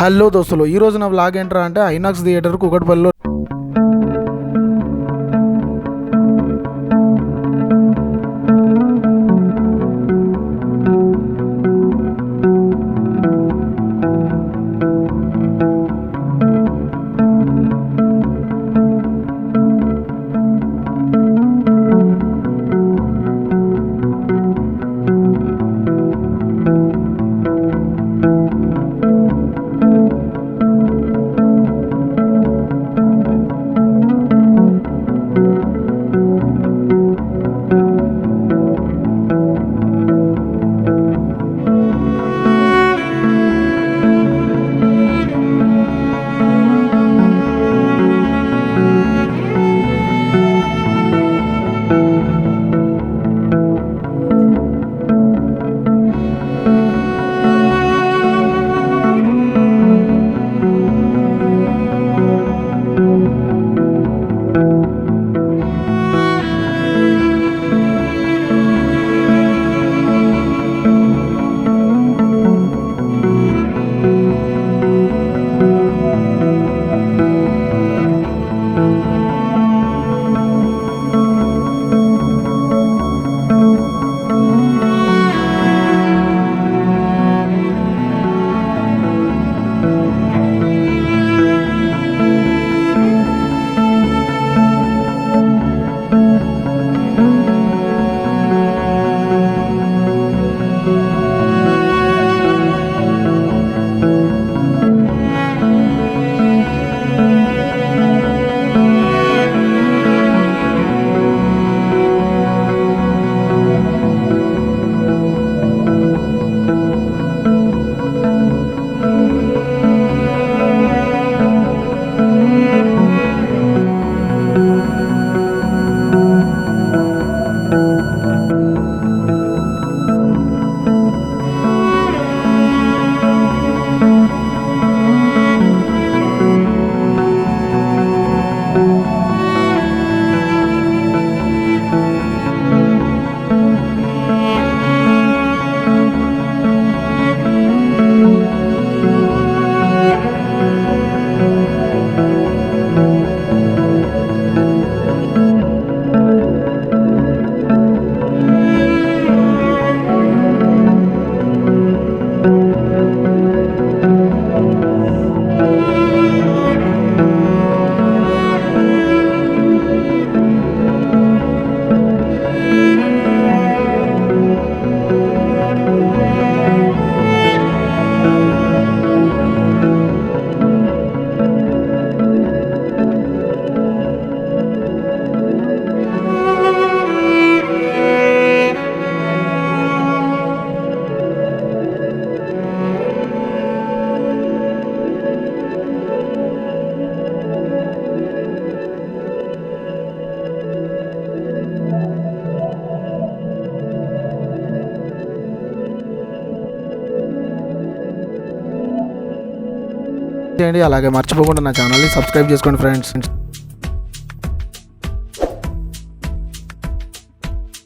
Hello దోస్తులు ఈ రోజు నా వ్లాగ్ ఏంట్రా అంటే ఐనాక్స్ థియేటర్ కుకట్పల్లిలో చేయండి అలాగే మర్చిపోకుండా నా ఛానల్ని సబ్స్క్రైబ్ చేసుకోండి ఫ్రెండ్స్.